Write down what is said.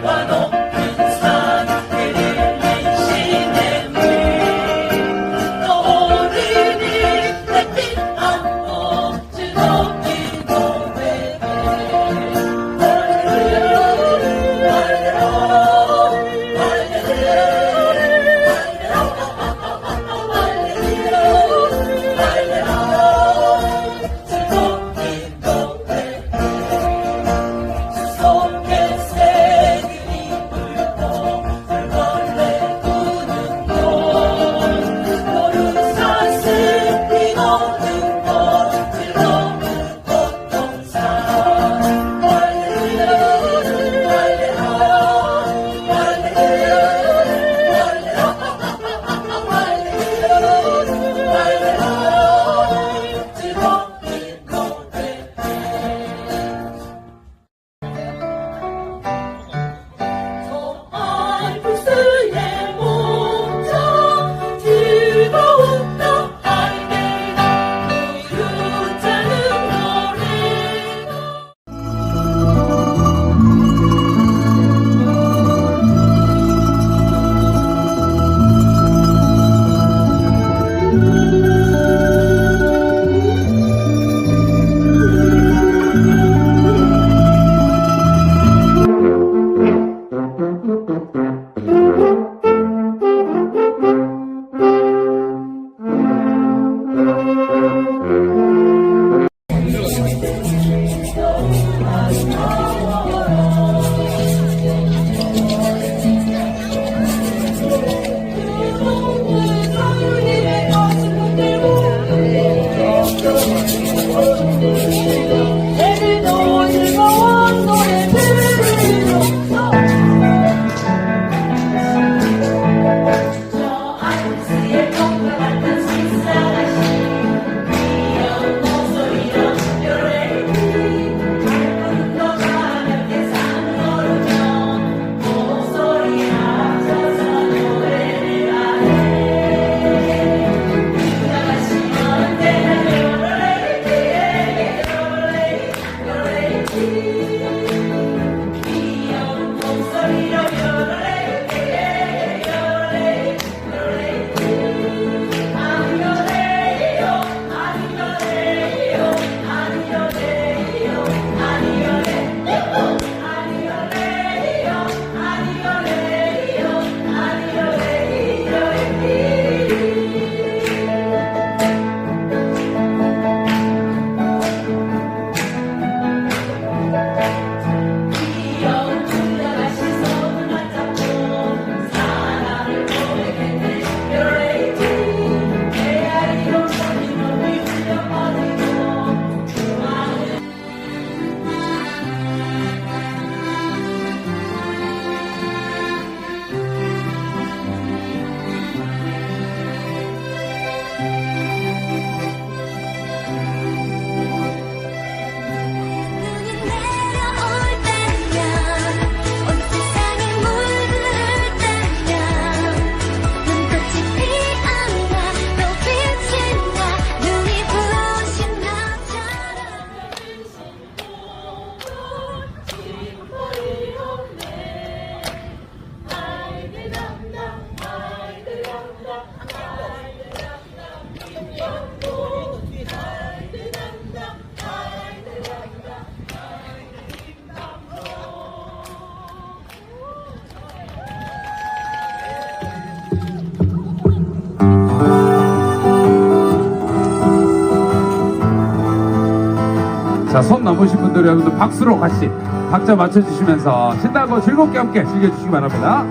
Guadalupe. 자, 손 넘으신 분들 여러분들 박수로 같이 박자 맞춰주시면서 신나고 즐겁게 함께 즐겨주시기 바랍니다.